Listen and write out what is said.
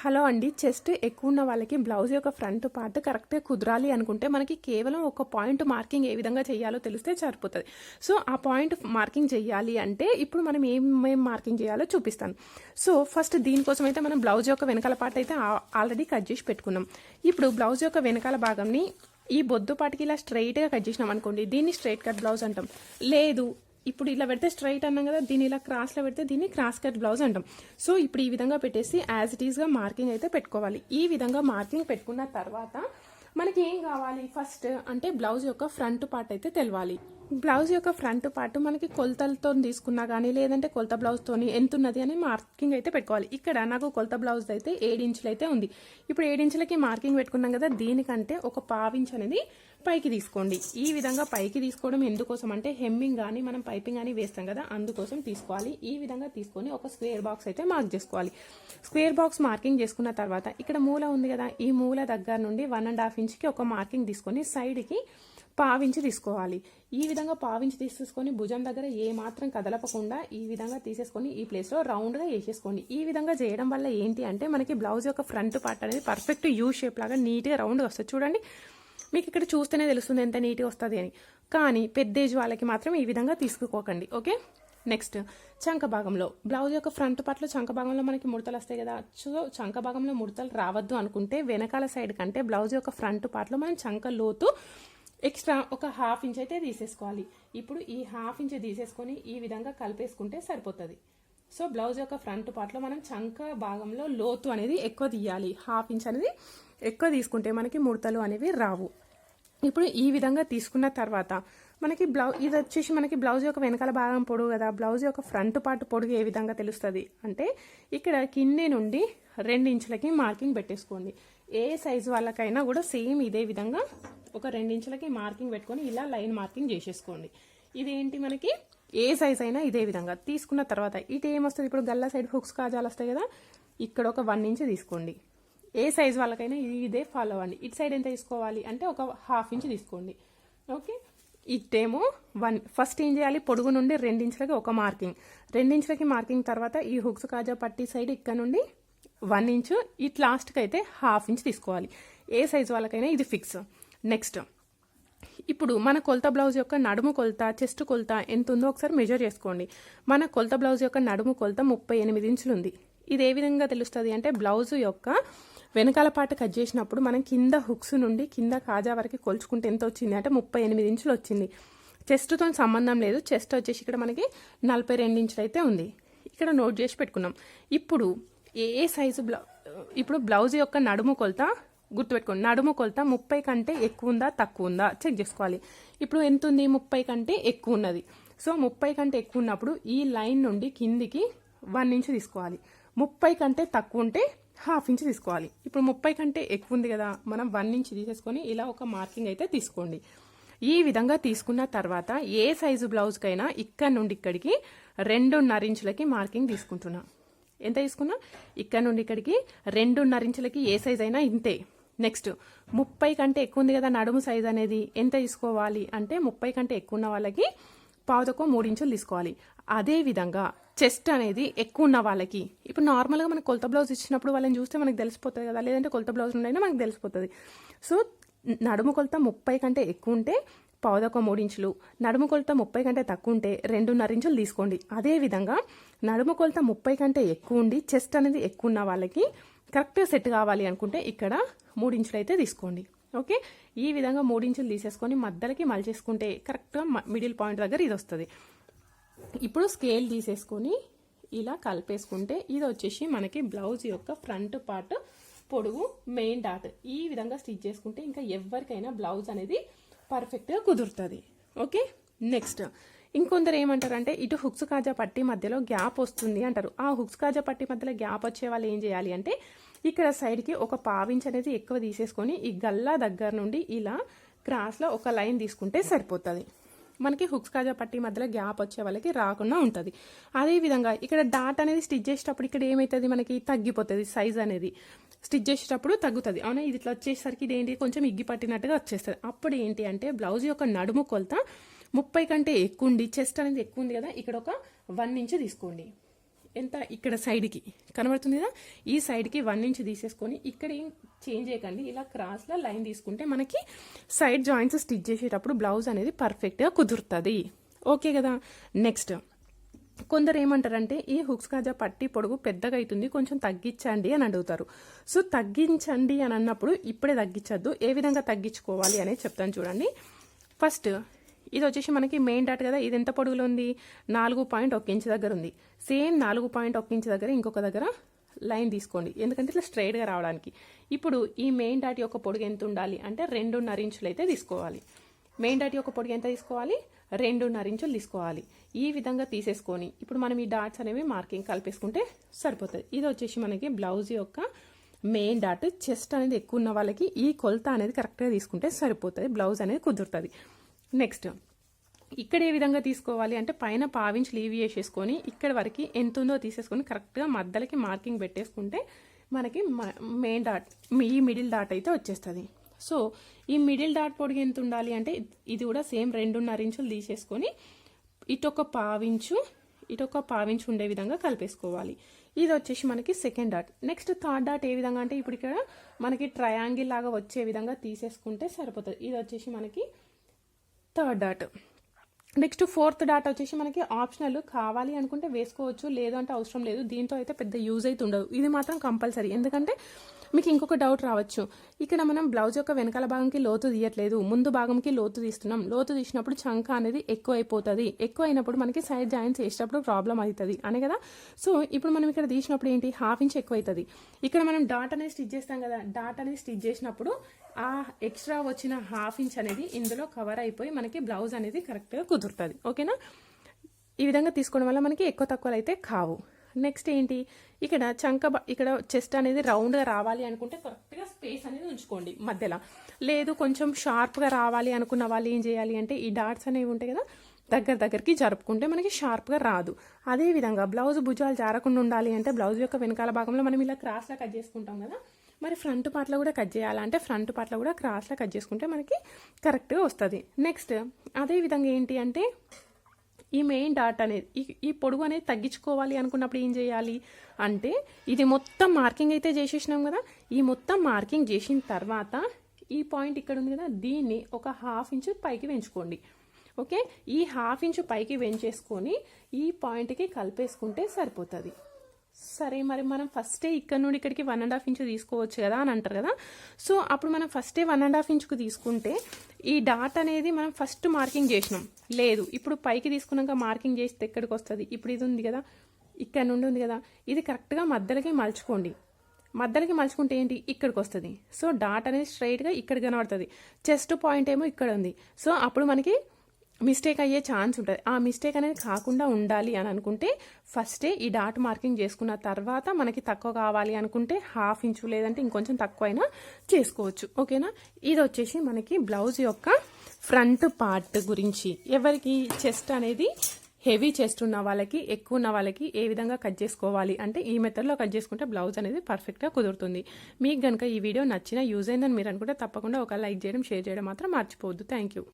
Hello అండి. Chest ఎక్కువ ఉన్న వాళ్ళకి బ్లౌజ్ యొక్క ఫ్రంట్ పార్ట్ కరెక్ట్గా కుదరాలి అనుకుంటే మనకి కేవలం ఒక పాయింట్ మార్కింగ్ ఏ విధంగా చేయాలో తెలిస్తే సరిపోతుంది. సో ఆ పాయింట్ మార్కింగ్ చేయాలి అంటే ఇప్పుడు మనం ఏమేమి మార్కింగ్ చేయాలో చూపిస్తాను. సో ఫస్ట్ దీనికోసం అయితే మనం బ్లౌజ్ యొక్క వెనకాల పార్ట్ అయితే ఆల్రెడీ కట్ చేసి పెట్టుకున్నాం. ఇప్పుడు బ్లౌజ్ యొక్క వెనకాల భాగంని ఈ బొద్దు పాటికి ఇలా స్ట్రైట్గా కట్ చేసినాం అనుకోండి దీన్ని స్ట్రైట్ కట్ బ్లౌజ్ అంటాం. లేదు ఇప్పుడు ఇలా పెడితే స్ట్రైట్ అన్నాం కదా దీన్ని ఇలా క్రాస్లో పెడితే దీన్ని క్రాస్ కట్ బ్లౌజ్ అంటాం. సో ఇప్పుడు ఈ విధంగా పెట్టేసి యాజ్ ఇట్ ఈస్గా మార్కింగ్ అయితే పెట్టుకోవాలి. ఈ విధంగా మార్కింగ్ పెట్టుకున్న తర్వాత మనకి ఏం కావాలి? ఫస్ట్ అంటే బ్లౌజ్ యొక్క ఫ్రంట్ పార్ట్ అయితే తెలవాలి. బ్లౌజ్ యొక్క ఫ్రంట్ పార్ట్ మనకి కొలతలతో తీసుకున్నా కానీ లేదంటే కొలత బ్లౌజ్తో ఎంత ఉన్నది అని మార్కింగ్ అయితే పెట్టుకోవాలి. ఇక్కడ నాకు కొలత బ్లౌజ్ అయితే ఏడించులు అయితే ఉంది. ఇప్పుడు ఏడించులకి మార్కింగ్ పెట్టుకున్నాం కదా దీనికంటే ఒక పావించ్ అనేది పైకి తీసుకోండి. ఈ విధంగా పైకి తీసుకోవడం ఎందుకోసం అంటే హెమ్మింగ్ కానీ మనం పైపింగ్ కానీ వేస్తాం కదా అందుకోసం తీసుకోవాలి. ఈ విధంగా తీసుకొని ఒక స్క్వేర్ బాక్స్ అయితే మార్క్ చేసుకోవాలి. స్క్వేర్ బాక్స్ మార్కింగ్ చేసుకున్న తర్వాత ఇక్కడ మూల ఉంది కదా ఈ మూల దగ్గర నుండి వన్ అండ్ హాఫ్ ఇంచ్కి ఒక మార్కింగ్ తీసుకొని సైడ్కి పావించి తీసుకోవాలి. ఈ విధంగా పావించి తీసేసుకొని భుజం దగ్గర ఏ మాత్రం కదలపకుండా ఈ విధంగా తీసేసుకొని ఈ ప్లేస్లో రౌండ్గా వేసేసుకోండి. ఈ విధంగా చేయడం వల్ల ఏంటి అంటే మనకి బ్లౌజ్ యొక్క ఫ్రంట్ పార్ట్ అనేది పర్ఫెక్ట్ యూ షేప్ లాగా నీట్గా రౌండ్గా వస్తుంది. చూడండి. మీకు ఇక్కడ చూస్తేనే తెలుస్తుంది ఎంత నీట్గా వస్తుంది అని. కానీ పెద్ద ఏజ్ వాళ్ళకి మాత్రం ఈ విధంగా తీసుకోకండి. ఓకే నెక్స్ట్ చంక భాగంలో. బ్లౌజ్ యొక్క ఫ్రంట్ పార్ట్లో చంక భాగంలో మనకి ముడతలు వస్తాయి కదా. సో చంక భాగంలో ముడతలు రావద్దు అనుకుంటే వెనకాల సైడ్ కంటే బ్లౌజ్ యొక్క ఫ్రంట్ పార్ట్లో మనం చంక లోతు ఎక్స్ట్రా ఒక హాఫ్ ఇంచ్ అయితే తీసేసుకోవాలి. ఇప్పుడు ఈ హాఫ్ ఇంచ్ తీసేసుకొని ఈ విధంగా కలిపేసుకుంటే సరిపోతుంది. సో బ్లౌజ్ యొక్క ఫ్రంట్ పార్ట్లో మనం చంక భాగంలో లోతు అనేది ఎక్కువ తీయాలి. హాఫ్ ఇంచ్ అనేది ఎక్కువ తీసుకుంటే మనకి ముడతలు అనేవి రావు. ఇప్పుడు ఈ విధంగా తీసుకున్న తర్వాత మనకి బ్లౌజ్ ఇది వచ్చేసి మనకి బ్లౌజ్ యొక్క వెనకాల భాగం పొడుగు కదా బ్లౌజ్ యొక్క ఫ్రంట్ పార్ట్ పొడుగు ఏ విధంగా తెలుస్తుంది? అంటే ఇక్కడ కింది నుండి రెండు ఇంచులకి మార్కింగ్ పెట్టేసుకోండి. ఏ సైజు వాళ్ళకైనా కూడా సేమ్ ఇదే విధంగా ఒక రెండు ఇంచులకి మార్కింగ్ పెట్టుకొని ఇలా లైన్ మార్కింగ్ చేసేసుకోండి. ఇదేంటి మనకి? ఏ సైజ్ అయినా ఇదే విధంగా. తీసుకున్న తర్వాత ఇటు ఏమొస్తుంది? ఇప్పుడు గల్లా సైడ్ హుక్స్ కాజాలు వస్తాయి కదా ఇక్కడ ఒక వన్ ఇంచ్ తీసుకోండి. ఏ సైజ్ వాళ్ళకైనా ఇదే ఫాలో అవ్వండి. ఇటు సైడ్ ఎంత తీసుకోవాలి అంటే ఒక హాఫ్ ఇంచ్ తీసుకోండి. ఓకే? ఇటేమో వన్ ఫస్ట్ ఏం చేయాలి? పొడుగు నుండి రెండించులకి ఒక మార్కింగ్. రెండించులకి మార్కింగ్ తర్వాత ఈ హుక్స్ కాజా పట్టి సైడ్ ఇక్కడ నుండి వన్ ఇంచు ఇట్ లాస్ట్కి అయితే హాఫ్ ఇంచ్ తీసుకోవాలి. ఏ సైజ్ వాళ్ళకైనా ఇది ఫిక్స్. నెక్స్ట్ ఇప్పుడు మన కొలత బ్లౌజ్ యొక్క నడుము కొలత చెస్ట్ కొలత ఎంత ఉందో ఒకసారి మెజర్ చేసుకోండి. మన కొలత బ్లౌజ్ యొక్క నడుము కొలత ముప్పై ఎనిమిది ఇంచులు ఉంది ఇది ఏ విధంగా తెలుస్తుంది అంటే బ్లౌజ్ యొక్క వెనకాల పాట కట్ చేసినప్పుడు మనం కింద హుక్స్ నుండి కింద కాజా వరకు కొలుచుకుంటే ఎంత వచ్చింది అంటే ముప్పై ఎనిమిది ఇంచులు వచ్చింది. చెస్ట్తో సంబంధం లేదు. చెస్ట్ వచ్చేసి ఇక్కడ మనకి నలభై రెండు ఇంచులు అయితే ఉంది. ఇక్కడ నోట్ చేసి పెట్టుకున్నాం. ఇప్పుడు ఏ సైజు బ్లౌ ఇప్పుడు బ్లౌజ్ యొక్క నడుము కొలత గుర్తుపెట్టుకోండి. నడుము కొలత ముప్పై కంటే ఎక్కువ ఉందా తక్కువ ఉందా? చెక్ చేసుకోవాలి. ఇప్పుడు ఎంత ఉంది? ముప్పై కంటే ఎక్కువ ఉన్నది. సో ముప్పై కంటే ఎక్కువ ఉన్నప్పుడు ఈ లైన్ నుండి కిందికి వన్ ఇంచ్ తీసుకోవాలి. ముప్పై కంటే తక్కువ ఉంటే హాఫ్ ఇంచ్ తీసుకోవాలి. ఇప్పుడు ముప్పై కంటే ఎక్కువ ఉంది కదా మనం వన్ ఇంచ్ తీసేసుకొని ఇలా ఒక మార్కింగ్ అయితే తీసుకోండి. ఈ విధంగా తీసుకున్న తర్వాత ఏ సైజు బ్లౌజ్కైనా ఇక్కడ నుండి ఇక్కడికి రెండున్నర ఇంచులకి మార్కింగ్ తీసుకుంటున్నాను ఎంత తీసుకున్నా? ఇక్కడ నుండి ఇక్కడికి రెండున్నర ఇంచులకి ఏ సైజ్ అయినా ఇంతే. నెక్స్ట్ ముప్పై కంటే ఎక్కువ ఉంది కదా నడుము సైజ్ అనేది ఎంత తీసుకోవాలి? అంటే ముప్పై కంటే ఎక్కువ ఉన్న వాళ్ళకి పావుతకు మూడు ఇంచులు తీసుకోవాలి. అదే విధంగా చెస్ట్ అనేది ఎక్కువ ఉన్న వాళ్ళకి ఇప్పుడు నార్మల్గా మనకు కొలత బ్లౌజ్ ఇచ్చినప్పుడు వాళ్ళని చూస్తే మనకు తెలిసిపోతుంది కదా లేదంటే కొలత బ్లౌజ్ ఉండైనా మనకు తెలిసిపోతుంది. సో నడుము కొలత ముప్పై కంటే ఎక్కువ ఉంటే పావుదొక మూడు ఇంచులు నడుము కొలత ముప్పై కంటే తక్కువ ఉంటే రెండున్నర ఇంచులు తీసుకోండి. అదే విధంగా నడుము కొలత ముప్పై కంటే ఎక్కువ ఉండి చెస్ట్ అనేది ఎక్కువ ఉన్న వాళ్ళకి కరెక్ట్గా సెట్ కావాలి అనుకుంటే ఇక్కడ మూడించులు అయితే తీసుకోండి. ఓకే? ఈ విధంగా మూడించులు తీసేసుకొని మధ్యలకి మలిచేసుకుంటే కరెక్ట్గా మిడిల్ పాయింట్ దగ్గర ఇది వస్తుంది. ఇప్పుడు స్కేల్ తీసేసుకొని ఇలా కలిపేసుకుంటే ఇది వచ్చేసి మనకి బ్లౌజ్ యొక్క ఫ్రంట్ పార్ట్ పొడుగు మెయిన్ డాట్. ఈ విధంగా స్టిచ్ చేసుకుంటే ఇంకా ఎవరికైనా బ్లౌజ్ అనేది పర్ఫెక్ట్గా కుదురుతుంది. ఓకే? నెక్స్ట్. ఇంకొందరు ఏమంటారంటే ఇటు హుక్స్ కాజా పట్టి మధ్యలో గ్యాప్ వస్తుంది అంటారు. ఆ హుక్స్ కాజా పట్టి మధ్యలో గ్యాప్ వచ్చే వాళ్ళు ఏం చేయాలి అంటే ఇక్కడ సైడ్కి ఒక పావించ్ అనేది ఎక్కువ తీసేసుకొని ఈ గల్లా దగ్గర నుండి ఇలా క్రాస్లో ఒక లైన్ తీసుకుంటే సరిపోతుంది. మనకి హుక్స్ కాజా పట్టి మధ్యలో గ్యాప్ వచ్చే వాళ్ళకి రాకుండా ఉంటుంది. అదేవిధంగా ఇక్కడ డాట్ అనేది స్టిచ్ చేసేటప్పుడు ఇక్కడ ఏమవుతుంది మనకి? తగ్గిపోతుంది సైజ్ అనేది. స్టిచ్ చేసేటప్పుడు తగ్గుతుంది. అవునా? ఇది ఇట్లా వచ్చేసరికి ఇది ఏంటి కొంచెం ఇగ్గి పట్టినట్టుగా వచ్చేస్తుంది. అప్పుడు ఏంటి అంటే బ్లౌజ్ యొక్క నడుము కొలత ముప్పై కంటే ఎక్కువ ఉండి చెస్ట్ అనేది ఎక్కువ ఉంది కదా? ఇక్కడ ఒక వన్ ఇంచ్ తీసుకోండి. ఎంత ఇక్కడ సైడ్కి కనబడుతుంది కదా? ఈ సైడ్కి వన్ ఇంచ్ తీసేసుకొని ఇక్కడ ఏం చేంజ్ చేయకండి. ఇలా క్రాస్లో లైన్ తీసుకుంటే మనకి సైడ్ జాయింట్స్ స్టిచ్ చేసేటప్పుడు బ్లౌజ్ అనేది పర్ఫెక్ట్గా కుదురుతుంది. ఓకే కదా? నెక్స్ట్. కొందరు ఏమంటారంటే ఈ హుక్స్ కాజా పట్టి పొడుగు పెద్దగా అవుతుంది కొంచెం తగ్గించండి అని అడుగుతారు. సో తగ్గించండి అని అన్నప్పుడు ఇప్పుడే తగ్గించద్దు. ఏ విధంగా తగ్గించుకోవాలి అనేది చెప్తాను చూడండి. ఫస్ట్ ఇది వచ్చేసి మనకి మెయిన్ డాట్ కదా ఇది ఎంత పొడుగులో ఉంది నాలుగు పాయింట్ ఒక ఇంచ్ దగ్గర ఉంది. సేమ్ నాలుగు పాయింట్ ఒక ఇంచ్ దగ్గర ఇంకొక దగ్గర లైన్ తీసుకోండి. ఎందుకంటే ఇట్లా స్ట్రైట్గా రావడానికి. ఇప్పుడు ఈ మెయిన్ డాట్ యొక్క పొడుగు ఎంత ఉండాలి అంటే రెండున్నర ఇంచులు అయితే తీసుకోవాలి. మెయిన్ డాట్ యొక్క పొడుగు ఎంత తీసుకోవాలి? రెండున్నర ఇంచులు తీసుకోవాలి. ఈ విధంగా తీసేసుకొని ఇప్పుడు మనం ఈ డాట్స్ అనేవి మార్కింగ్ కలిపేసుకుంటే సరిపోతుంది. ఇది వచ్చేసి మనకి బ్లౌజ్ యొక్క మెయిన్ డాట్ చెస్ట్ అనేది ఎక్కువ ఉన్న వాళ్ళకి ఈ కొలత అనేది కరెక్ట్గా తీసుకుంటే సరిపోతుంది. బ్లౌజ్ అనేది కుదురుతుంది. నెక్స్ట్ ఇక్కడ ఏ విధంగా తీసుకోవాలి అంటే పైన పావించి లీవ్ చేసేసుకొని ఇక్కడ వరకు ఎంత ఉందో తీసేసుకొని కరెక్ట్గా మధ్యలకి మార్కింగ్ పెట్టేసుకుంటే మనకి మెయిన్ డాట్ ఈ మిడిల్ డాట్ అయితే వచ్చేస్తుంది. సో ఈ మిడిల్ డాట్ పొడిగి ఎంత ఉండాలి అంటే ఇది కూడా సేమ్ రెండున్నర ఇంచులు తీసేసుకొని ఇటొక పావించు ఇటొక పావించు ఉండే విధంగా కలిపేసుకోవాలి. ఇది వచ్చేసి మనకి second dot next third dot ఏ విధంగా అంటే ఇప్పుడు ఇక్కడ మనకి ట్రయాంగిల్ లాగా వచ్చే విధంగా తీసేసుకుంటే సరిపోతుంది. ఇది వచ్చేసి మనకి third dot. Next fourth dot వచ్చేసి మనకి ఆప్షనల్ కావాలి అనుకుంటే వేసుకోవచ్చు లేదు అంటే అవసరం లేదు. దీంతో అయితే పెద్ద యూజ్ అయితే ఉండదు. ఇది మాత్రం కంపల్సరీ. ఎందుకంటే మీకు ఇంకొక డౌట్ రావచ్చు. ఇక్కడ మనం బ్లౌజ్ యొక్క వెనకాల భాగంకి లోతు తీయట్లేదు. ముందు భాగంకి లోతు తీస్తున్నాం. లోతు తీసినప్పుడు చంక అనేది ఎక్కువ అయిపోతుంది. ఎక్కువ అయినప్పుడు మనకి సైడ్ జాయింట్స్ వేసేటప్పుడు ప్రాబ్లం అవుతుంది. అనే కదా? సో ఇప్పుడు మనం ఇక్కడ తీసినప్పుడు ఏంటి? హాఫ్ ఇంచ్ ఎక్కువ అవుతుంది ఇక్కడ మనం డాట్ అనేది స్టిచ్ చేస్తాం కదా? డాట్ అనేది స్టిచ్ చేసినప్పుడు ఆ ఎక్స్ట్రా వచ్చిన హాఫ్ ఇంచ్ అనేది ఇందులో కవర్ అయిపోయి మనకి బ్లౌజ్ అనేది కరెక్ట్గా కుదురుతుంది. ఓకేనా ఈ విధంగా తీసుకోవడం వల్ల మనకి ఎక్కువ తక్కువలు అయితే కావు. నెక్స్ట్ ఏంటి? ఇక్కడ చంక ఇక్కడ చెస్ట్ అనేది రౌండ్గా రావాలి అనుకుంటే కరెక్ట్గా స్పేస్ అనేది ఉంచుకోండి మధ్యలో. లేదు కొంచెం షార్ప్గా రావాలి అనుకున్న వాళ్ళు ఏం చేయాలి అంటే ఈ డాట్స్ అనేవి ఉంటాయి కదా దగ్గర దగ్గరికి జరుపుకుంటే మనకి షార్ప్గా రాదు. అదే విధంగా బ్లౌజ్ భుజాలు జారకుండా ఉండాలి అంటే బ్లౌజ్ యొక్క వెనకాల భాగంలో మనం ఇలా క్రాస్లా కట్ చేసుకుంటాం కదా మరి ఫ్రంట్ పార్ట్లో కూడా కట్ చేయాలంటే ఫ్రంట్ పార్ట్లో కూడా క్రాస్లో కట్ చేసుకుంటే మనకి కరెక్ట్గా వస్తుంది. నెక్స్ట్ అదే విధంగా ఏంటి అంటే ఈ మెయిన్ డాట్ అనేది ఈ పొడుగు అనేది తగ్గించుకోవాలి అనుకున్నప్పుడు ఏం చేయాలి అంటే ఇది మొత్తం మార్కింగ్ అయితే చేసేసినాం కదా ఈ మొత్తం మార్కింగ్ చేసిన తర్వాత ఈ పాయింట్ ఇక్కడ ఉంది కదా దీన్ని ఒక హాఫ్ ఇంచు పైకి పెంచుకోండి. ఓకే ఈ హాఫ్ ఇంచు పైకి పెంచేసుకొని ఈ పాయింట్కి కలిపేసుకుంటే సరిపోతుంది. సరే మరి మనం ఫస్టే ఇక్కడ నుండి ఇక్కడికి వన్ అండ్ హాఫ్ ఇంచ్ తీసుకోవచ్చు కదా అని అంటారు కదా. సో అప్పుడు మనం ఫస్టే వన్ అండ్ హాఫ్ ఇంచుకు తీసుకుంటే ఈ డాట్ అనేది మనం ఫస్ట్ మార్కింగ్ చేసినాం. లేదు ఇప్పుడు పైకి తీసుకున్నాక మార్కింగ్ చేస్తే ఎక్కడికి వస్తుంది? ఇప్పుడు ఇది ఉంది కదా. ఇక్కడ నుండి ఉంది కదా. ఇది కరెక్ట్గా మధ్యలోకి మలుచుకోండి. మధ్యలోకి మలుచుకుంటే ఏంటి? ఇక్కడికి వస్తుంది. సో డాట్ అనేది స్ట్రైట్గా ఇక్కడ కనబడుతుంది. చెస్ట్ పాయింట్ ఏమో ఇక్కడ ఉంది. సో అప్పుడు మనకి మిస్టేక్ అయ్యే ఛాన్స్ ఉంటుంది. ఆ మిస్టేక్ అనేది కాకుండా ఉండాలి అని అనుకుంటే ఫస్టే ఈ డాట్ మార్కింగ్ చేసుకున్న తర్వాత మనకి తక్కువ కావాలి అనుకుంటే హాఫ్ ఇంచు లేదంటే ఇంకొంచెం తక్కువైనా చేసుకోవచ్చు. ఓకేనా ఇది వచ్చేసి మనకి బ్లౌజ్ యొక్క ఫ్రంట్ పార్ట్ గురించి. ఎవరికి చెస్ట్ అనేది హెవీ చెస్ట్ ఉన్న వాళ్ళకి ఎక్కువ ఉన్న వాళ్ళకి ఏ విధంగా కట్ చేసుకోవాలి? అంటే ఈ మెథడ్లో కట్ చేసుకుంటే బ్లౌజ్ అనేది పర్ఫెక్ట్గా కుదురుతుంది. మీకు కనుక ఈ వీడియో నచ్చిన యూజ్ అయిందని మీరు అనుకుంటే తప్పకుండా ఒక లైక్ చేయడం షేర్ చేయడం మాత్రం మర్చిపోవద్దు. Thank you